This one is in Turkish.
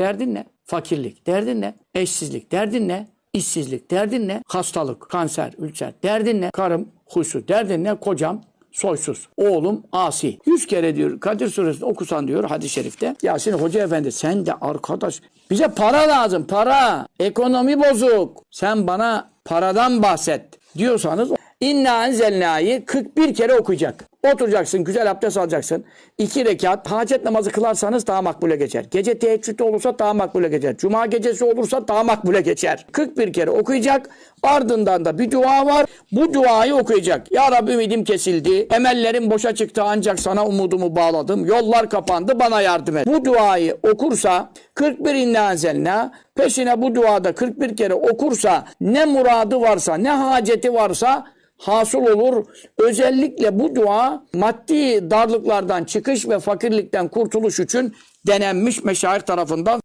Derdin ne? Fakirlik. Derdin ne? Eşsizlik. Derdin ne? İşsizlik. Derdin ne? Hastalık, kanser, ülser. Derdin ne? Karım huysuz. Derdin ne? Kocam soysuz. Oğlum asi. Yüz kere diyor Kadir suresini okusan diyor hadis-i şerifte. Yasin Hoca Efendi sen de arkadaş bize para lazım para. Ekonomi bozuk. Sen bana paradan bahset diyorsanız İnna enzelnâ'yı 41 kere okuyacak. Oturacaksın, güzel abdest alacaksın. İki rekat hacet namazı kılarsanız daha makbule geçer. Gece teheccüde olursa daha makbule geçer. Cuma gecesi olursa daha makbule geçer. 41 kere okuyacak. Ardından da bir dua var. Bu duayı okuyacak. Ya Rabbi ümidim kesildi. Emellerim boşa çıktı ancak sana umudumu bağladım. Yollar kapandı bana yardım et. Bu duayı okursa 41 inna enzelna peşine bu duada 41 kere okursa ne muradı varsa ne haceti varsa hasıl olur. Özellikle bu dua maddi darlıklardan çıkış ve fakirlikten kurtuluş için denenmiş meşayih tarafından